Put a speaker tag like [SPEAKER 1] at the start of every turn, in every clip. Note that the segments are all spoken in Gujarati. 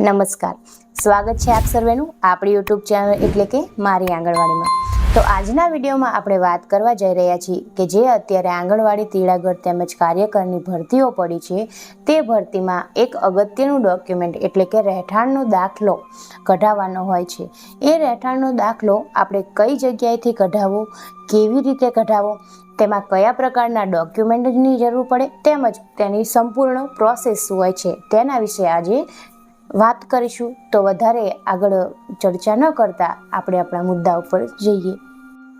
[SPEAKER 1] નમસ્કાર. સ્વાગત છે આપ સર્વેનું આપણી યુટ્યુબ ચેનલ એટલે કે મારી આંગણવાડીમાં. તો આજના વિડીયોમાં આપણે વાત કરવા જઈ રહ્યા છીએ કે જે અત્યારે આંગણવાડી તીડાગઢ તેમજ કાર્યકરની ભરતીઓ પડી છે, તે ભરતીમાં એક અગત્યનું ડોક્યુમેન્ટ એટલે કે રહેઠાણનો દાખલો કઢાવવાનો હોય છે. એ રહેઠાણનો દાખલો આપણે કઈ જગ્યાએથી કઢાવવો, કેવી રીતે કઢાવવો, તેમાં કયા પ્રકારના ડોક્યુમેન્ટની જરૂર પડે, તેમજ તેની સંપૂર્ણ પ્રોસેસ શું હોય છે, તેના વિશે આજે વાત કરીશું તો વધારે આગળ ચર્ચા ન કરતા આપણે આપણા મુદ્દા ઉપર જઈએ.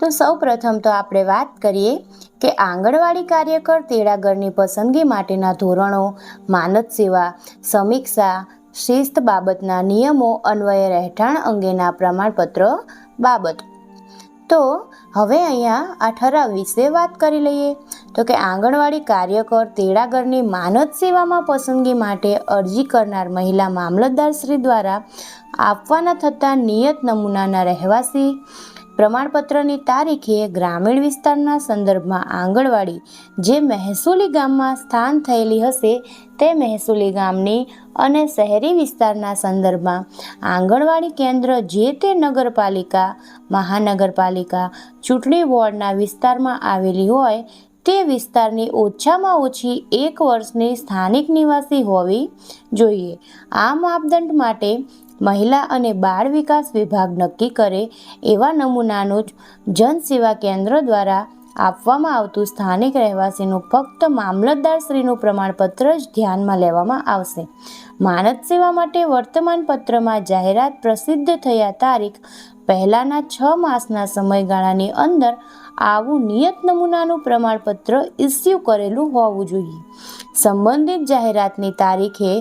[SPEAKER 1] તો સૌ પ્રથમ તો આપણે વાત કરીએ કે આંગણવાડી કાર્યકર તેડાગરની પસંદગી માટેના ધોરણો, માનદ સેવા, સમીક્ષા, શિસ્ત બાબતના નિયમો, અન્વયે રહેઠાણ અંગેના પ્રમાણપત્ર બાબત. તો હવે અહીંયા આ ઠરાવ વિશે વાત કરી લઈએ. તો કે આંગણવાડી કાર્યકર તેડાગરની માનદ સેવામાં પસંદગી માટે અરજી કરનાર મહિલા મામલતદાર શ્રી દ્વારા આપવાના થતા નિયત નમૂનાના રહેવાસી પ્રમાણપત્રની તારીખે ગ્રામીણ વિસ્તારના સંદર્ભમાં આંગણવાડી જે મહેસૂલી ગામમાં સ્થાન થયેલી હશે, તે મહેસૂલી ગામની અને શહેરી વિસ્તારના સંદર્ભમાં આંગણવાડી કેન્દ્ર જે તે નગરપાલિકા, મહાનગરપાલિકા, ચૂંટણી વોર્ડના વિસ્તારમાં આવેલી હોય, તે વિસ્તારની ઓછામાં ઓછી એક વર્ષની સ્થાનિક નિવાસી હોવી જોઈએ. આ માપદંડ માટે મહિલા અને બાળ વિકાસ વિભાગ નક્કી કરે એવા નમૂનાનું જ જનસેવા કેન્દ્ર દ્વારા આપવામાં આવતું સ્થાનિક રહેવાસીનું ફક્ત મામલતદારશ્રીનું પ્રમાણપત્ર જ ધ્યાનમાં લેવામાં આવશે. માનદ સેવા માટે વર્તમાન પત્રમાં જાહેરાત પ્રસિદ્ધ થયા તારીખ પહેલાંના છ માસના સમયગાળાની અંદર આવું નિયત નમૂનાનું પ્રમાણપત્ર ઇસ્યુ કરેલું હોવું જોઈએ. સંબંધિત જાહેરાતની તારીખે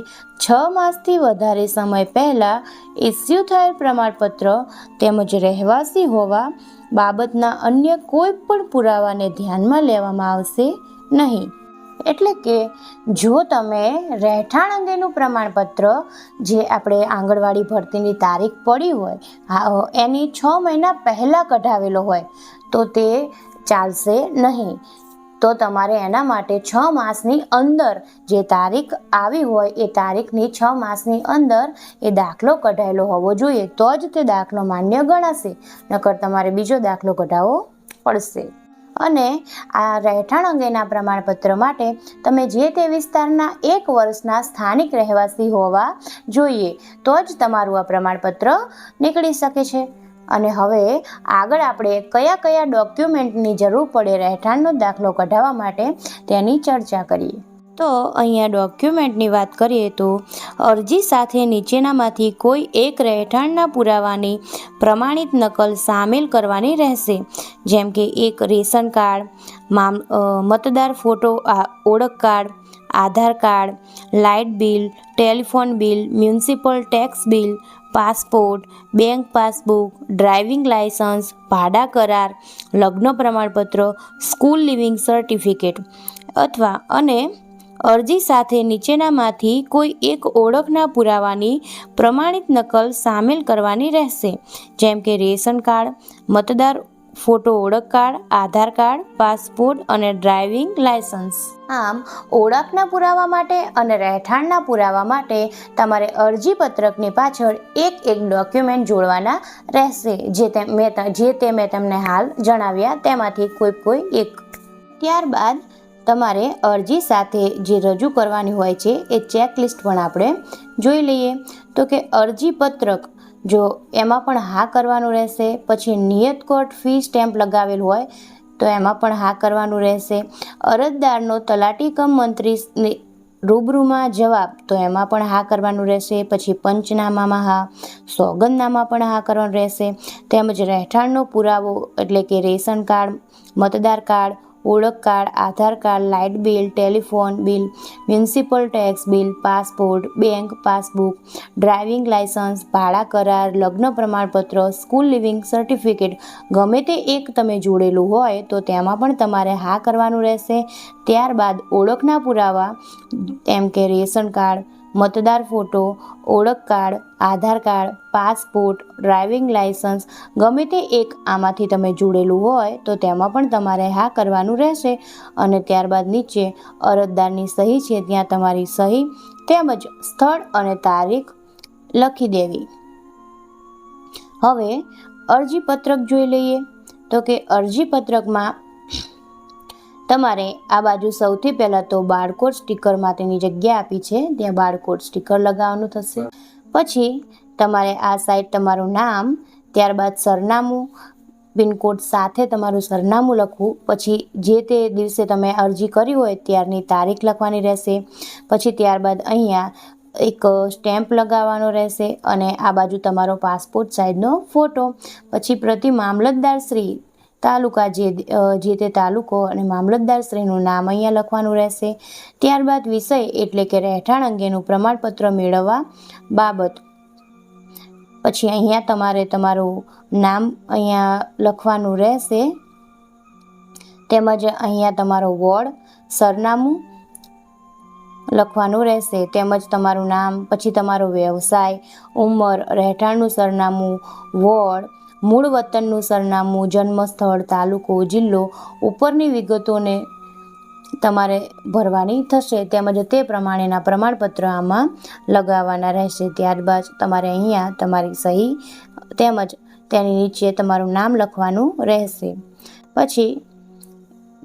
[SPEAKER 1] છ માસથી વધારે સમય પહેલાં ઇસ્યુ થયેલ પ્રમાણપત્ર તેમજ રહેવાસી હોવા બાબતના અન્ય કોઈ પણ પુરાવાને ધ્યાનમાં લેવામાં આવશે નહીં. એટલે કે જો તમે રહેઠાણ અંગેનું પ્રમાણપત્ર જે આપણે આંગણવાડી ભરતીની તારીખ પડી હોય એની છ મહિના પહેલાં કઢાવેલો હોય, તો તે ચાલશે નહીં. તો તમારે એના માટે છ માસની અંદર જે તારીખ આવી હોય, એ તારીખની છ માસની અંદર એ દાખલો કઢાયેલો હોવો જોઈએ. તો જ તે દાખલો માન્ય ગણાશે, નકર તમારે બીજો દાખલો કઢાવવો પડશે. અને આ રહેઠાણ અંગેના પ્રમાણપત્ર માટે તમે જે તે વિસ્તારના એક વર્ષના સ્થાનિક રહેવાસી હોવા જોઈએ, તો જ તમારું આ પ્રમાણપત્ર નીકળી શકે છે. અને હવે આગળ આપણે કયા કયા ડોક્યુમેન્ટની જરૂર પડે રહેઠાણનો દાખલો કઢાવવા માટે તેની ચર્ચા કરીએ. તો અહીંયા ડોક્યુમેન્ટની વાત કરીએ તો અરજી સાથે નીચેનામાંથી કોઈ એક રહેઠાણના પુરાવાની પ્રમાણિત નકલ સામેલ કરવાની રહેશે. જેમ કે એક રેશન કાર્ડ, મામ મતદાર ફોટો ઓળખ card, Aadhaar card, light bill, telephone bill, municipal tax bill, passport, bank passbook, driving licence ભાડા કરાર, લગ્ન પ્રમાણપત્ર, સ્કૂલ લિવિંગ સર્ટિફિકેટ. અથવા અને અરજી સાથે નીચેનામાંથી કોઈ એક ઓળખના પુરાવાની પ્રમાણિત નકલ સામેલ કરવાની રહેશે. જેમ કે રેશન કાર્ડ, મતદાર ફોટો ઓળખ કાર્ડ, આધાર કાર્ડ, પાસપોર્ટ અને ડ્રાઇવિંગ લાયસન્સ આમ, ઓળખના પુરાવા માટે અને રહેઠાણના પુરાવા માટે તમારે અરજીપત્રકની પાછળ એક એક ડોક્યુમેન્ટ જોડવાના રહેશે, જે તે મેં જે તે મેં તમને હાલ જણાવ્યા, તેમાંથી કોઈ કોઈ એક. ત્યારબાદ તમારે અરજી સાથે જે રજૂ કરવાની હોય છે એ ચેકલિસ્ટ પણ આપણે જોઈ લઈએ. તો કે અરજી પત્રક જો એમાં પણ હા કરવાનું રહેશે, પછી નિયત કોર્ટ ફી સ્ટેમ્પ લગાવેલ હોય તો એમાં પણ હા કરવાનું રહેશે. અરજદારનો તલાટી કમ મંત્રી રૂબરૂમાં જવાબ તો એમાં પણ હા કરવાનું રહેશે, પછી પંચનામામાં હા, સોગંદનામા પણ હા કરવાનું રહેશે. તેમજ રહેઠાણનો પુરાવો એટલે કે રેશન કાર્ડ, મતદાર કાર્ડ ઓળખ card, Aadhaar card, light bill, telephone bill, municipal tax bill, passport, bank passbook, driving licence, ભાડા કરાર, લગ્ન પ્રમાણપત્ર, સ્કૂલ લિવિંગ સર્ટિફિકેટ. ગમે તે એક તમે જોડેલું હોય તો તેમાં પણ તમારે હા કરવાનું રહેશે. ત્યારબાદ ઓળખના પુરાવા, એમ કે રેશન કાર્ડ મતદાર ફોટો, ઓળખ card, Aadhaar card, passport, driving licence ગમે તે એક આમાંથી તમે જોડેલું હોય તો તેમાં પણ તમારે હા કરવાનું રહેશે. અને ત્યારબાદ નીચે અરજદારની સહી છે, ત્યાં તમારી સહી તેમજ સ્થળ અને તારીખ લખી દેવી. હવે અરજીપત્રક જોઈ લઈએ. તો કે અરજી પત્રકમાં તમારે આ બાજુ સૌથી પહેલાં તો બારકોડ સ્ટીકર માટેની જગ્યા આપી છે. ત્યાં બારકોડ સ્ટીકર લગાવવાનું થશે. પછી તમારે આ સાઈડ તમારું નામ, ત્યારબાદ સરનામું, પિનકોડ સાથે તમારું સરનામું લખવું. પછી જે તે દિવસે તમે અરજી કરી હોય ત્યારની તારીખ લખવાની રહેશે. પછી ત્યારબાદ અહીંયા એક સ્ટેમ્પ લગાવવાનો રહેશે અને આ બાજુ તમારો પાસપોર્ટ સાઇઝનો ફોટો. પછી પ્રતિ મામલતદાર શ્રી તાલુકા જે જે તે તાલુકો અને મામલતદાર શ્રીનું નામ અહીંયા લખવાનું રહેશે. ત્યારબાદ વિષય એટલે કે રહેઠાણ અંગેનું પ્રમાણપત્ર મેળવવા બાબત. પછી અહીંયા તમારે તમારું નામ અહીંયા લખવાનું રહેશે. તેમજ અહીંયા તમારો વોર્ડ, સરનામું લખવાનું રહેશે. તેમજ તમારું નામ, પછી તમારો વ્યવસાય, ઉંમર, રહેઠાણનું સરનામું, વોર્ડ મૂળ વતનનું સરનામું, જન્મસ્થળ, તાલુકો, જિલ્લો ઉપરની વિગતોને તમારે ભરવાની થશે. તેમજ તે પ્રમાણેના પ્રમાણપત્ર આમાં લગાવવાના રહેશે. ત્યારબાદ તમારે અહીંયા તમારી સહી તેમજ તેની નીચે તમારું નામ લખવાનું રહેશે. પછી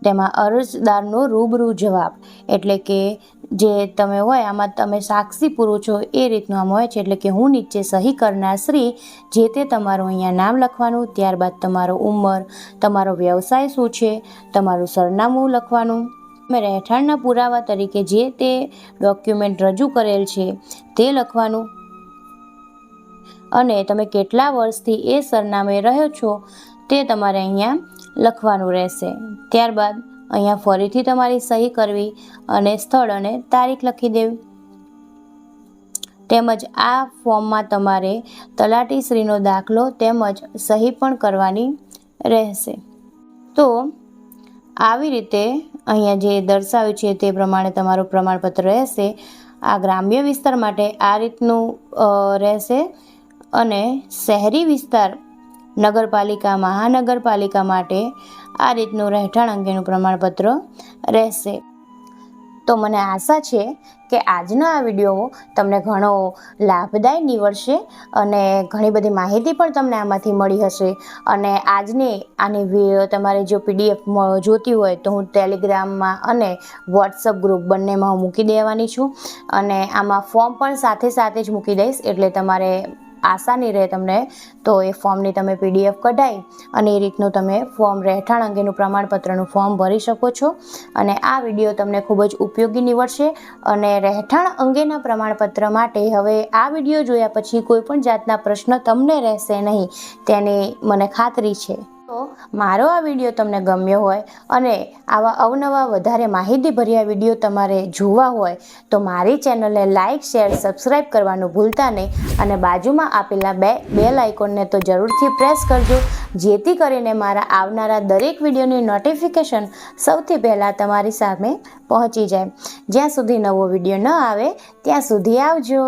[SPEAKER 1] તેમાં અરજદારનો રૂબરૂ જવાબ એટલે કે જે તમે હોય, આમાં તમે સાક્ષી પૂરો છો, એ રીતનું આમ હોય છે. એટલે કે હું નીચે સહી કરનાર શ્રી જે તે તમારું અહીંયા નામ લખવાનું, ત્યારબાદ તમારો ઉંમર, તમારો વ્યવસાય શું છે, તમારું સરનામું લખવાનું. તમે રહેઠાણના પુરાવા તરીકે જે તે ડોક્યુમેન્ટ રજૂ કરેલ છે, તે લખવાનું. અને તમે કેટલા વર્ષથી એ સરનામે રહ્યો છો, તે તમારે અહીંયા લખવાનું રહેશે. ત્યારબાદ અહીંયા ફરીથી તમારી સહી કરવી અને સ્થળ અને તારીખ લખી દેવી. તેમજ આ ફોર્મમાં તમારે તલાટીશ્રીનો દાખલો તેમજ સહી પણ કરવાની રહેશે. તો આવી રીતે અહીંયા જે દર્શાવ્યું છે તે પ્રમાણે તમારું પ્રમાણપત્ર રહેશે. આ ગ્રામ્ય વિસ્તાર માટે આ રીતનું રહેશે અને શહેરી વિસ્તાર નગરપાલિકા, મહાનગરપાલિકા માટે આ રીતનું રહેઠાણ અંગેનું પ્રમાણપત્ર રહેશે. તો મને આશા છે કે આજનો આ વીડિયો તમને ઘણો લાભદાયી નીવડશે અને ઘણી બધી માહિતી પણ તમને આમાંથી મળી હશે. અને આજની આની તમારે જો પીડીએફ જોતી હોય તો હું ટેલિગ્રામમાં અને વોટ્સઅપ ગ્રુપ બંનેમાં હું મૂકી દેવાની છું. અને આમાં ફોર્મ પણ સાથે સાથે જ મૂકી દઈશ એટલે તમારે આસાની રહે તમને, તો એ ફોર્મની તમે પીડીએફ કઢાઈ અને એ રીતનું તમે ફોર્મ રહેઠાણ અંગેનું પ્રમાણપત્રનું ફોર્મ ભરી શકો છો. અને આ વીડિયો તમને ખૂબ જ ઉપયોગી નીવડશે અને રહેઠાણ અંગેના પ્રમાણપત્ર માટે હવે આ વીડિયો જોયા પછી કોઈપણ જાતના પ્રશ્ન તમને રહેશે નહીં, તેની મને ખાતરી છે. તો મારો આ વીડિયો તમને ગમ્યો હોય અને આવા અવનવા વધારે માહિતીભર્યા વીડિયો તમારે જોવા હોય, તો મારી ચેનલને લાઇક શેર સબસ્ક્રાઈબ કરવાનું ભૂલતા નહીં અને બાજુમાં આપેલા બે બેલ આઇકોનને તો જરૂરથી પ્રેસ કરજો, જેથી કરીને મારા આવનારા દરેક વિડીયોની નોટિફિકેશન સૌથી પહેલાં તમારી સામે પહોંચી જાય. જ્યાં સુધી નવો વીડિયો ન આવે, ત્યાં સુધી આવજો.